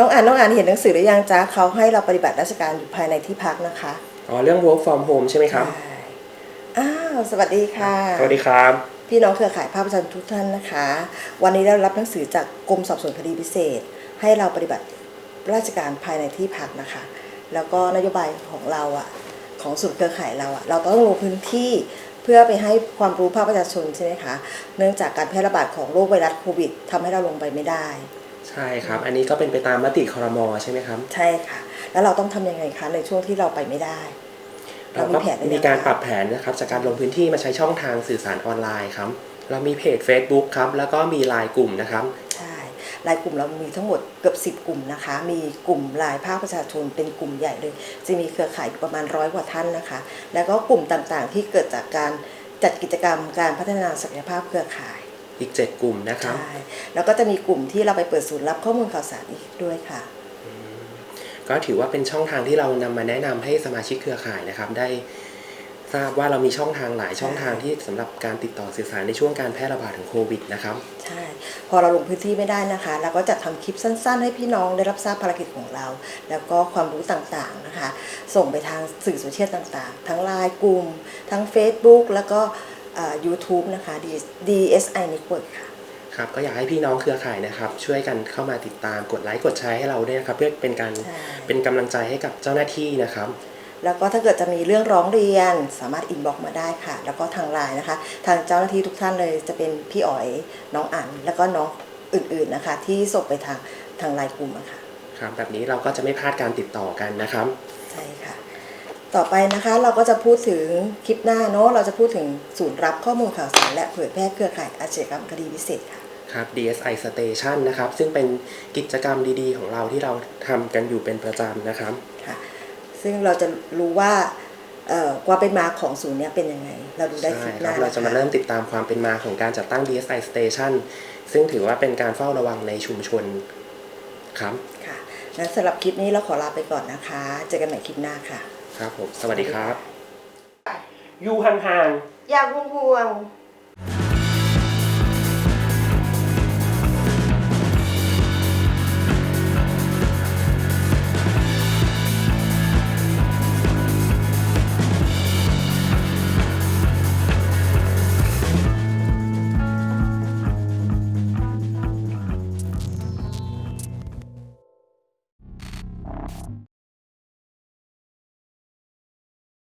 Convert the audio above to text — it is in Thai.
น้องอ่านน้องอ่านเห็นหนังสือหรือยังจ๊ะเขาให้เราปฏิบัติราชการอยู่ภายในที่พักนะคะอ๋อเรื่อง work from home ใช่ไหมครับ ใช่อ้าวสวัสดีค่ะ สวัสดีครับ พี่น้องเครือข่ายภาพประชาชนทุกท่านนะคะ วันนี้เรารับหนังสือจากกรมสอบสวนคดีพิเศษ ให้เราปฏิบัติราชการภายในที่พักนะคะ แล้วก็นโยบายของเราอะของส่วนเครือข่ายเราอะเราต้องลงพื้นที่เพื่อไปให้ความรู้ภาคประชาชนใช่ไหมคะ เนื่องจากการแพร่ระบาดของโรคไวรัสโควิดทำให้เราลงไปไม่ได้ ใช่ครับ อันนี้ก็เป็นไปตามมติครมใช่ไหมครับ ใช่ค่ะ แล้วเราต้องทำยังไงคะในช่วงที่เราไปไม่ได้ เราก็มีการปรับแผนนะครับจากการลงพื้นที่มาใช้ช่องทางสื่อสารออนไลน์ครับ เรามีเพจ Facebook ครับ แล้วก็มีไลน์กลุ่มนะครับ ใช่รายกลุ่มเรามีทั้งหมดเกือบ 10 กลุ่มนะคะ มีกลุ่มรายภาคประชาชนเป็นกลุ่มใหญ่เลย จะมีเครือข่ายอยู่ประมาณร้อยกว่าท่านนะคะ แล้วก็กลุ่มต่างๆที่เกิดจากการจัดกิจกรรมการพัฒนาศักยภาพเครือข่าย อีก 7 กลุ่มนะครับ ใช่ แล้วก็จะมีกลุ่มที่เราไปเปิดศูนย์รับข้อมูลข่าวสารอีกด้วยค่ะ ก็ถือว่าเป็นช่องทางที่เรานำมาแนะนำให้สมาชิกเครือข่ายนะครับ ได้ทราบว่าเรามีช่องทางหลายช่องทางที่สำหรับการติดต่อสื่อสารในช่วงการแพร่ระบาดของโควิดนะครับ ใช่ พอเราลงพื้นที่ไม่ได้นะคะเราก็จะทำคลิปสั้น ๆ ให้พี่น้องได้รับทราบภารกิจของเรา แล้วก็ความรู้ต่างๆนะคะ ส่งไปทางสื่อโซเชียลต่างๆ ทั้งไลน์กลุ่ม ทั้ง Facebook แล้วก็เอ่อ YouTube นะคะ DSI Network ค่ะ ครับก็อยากให้พี่น้องเครือข่ายนะครับ ช่วยกันเข้ามาติดตามกดไลค์กดแชร์ให้เราด้วยนะครับ เพื่อเป็นการใช่เป็นกำลังใจให้กับเจ้าหน้าที่นะครับ แล้วก็ถ้าเกิดจะมีเรื่องร้องเรียนสามารถอินบ็อกมาได้ค่ะ แล้วก็ทางไลน์นะคะ ทางเจ้าหน้าที่ทุกท่านเลยจะเป็นพี่อ๋อยน้องอั๋นแล้วก็น้องอื่นๆนะคะ ที่ส่งไปทางทางไลน์กลุ่มอะค่ะ ครับแบบนี้เราก็จะไม่พลาดการติดต่อกันนะครับ ใช่ค่ะ ต่อไปนะคะเราก็จะพูดถึงคลิปหน้าเนาะเราจะพูดถึงศูนย์รับข้อมูลข่าวสารและเผยแพร่เครือข่ายอาชญากรรมคดีพิเศษค่ะครับ DSI Station นะครับ ซึ่งเป็นกิจกรรมดีๆ ของเราที่เราทำกันอยู่เป็นประจำนะครับค่ะ ซึ่งเราจะรู้ว่าเอ่อความเป็นมาของศูนย์เนี้ยเป็นยังไง เราดูได้ใช่คลิปหครัน้าบเราจะมาเริ่มติดตามความเป็นมาของการจัดตั้ง DSI Station ซึ่งถือว่าเป็นการเฝ้าระวังในชุมชนครับค่ะงั้นสำหรับคลิปนี้เราขอลาไปก่อนนะคะ เจอกันใหม่คลิปหน้าค่ะ ครับผม สวัสดีครับ อยู่ห่างๆ อยากห่วง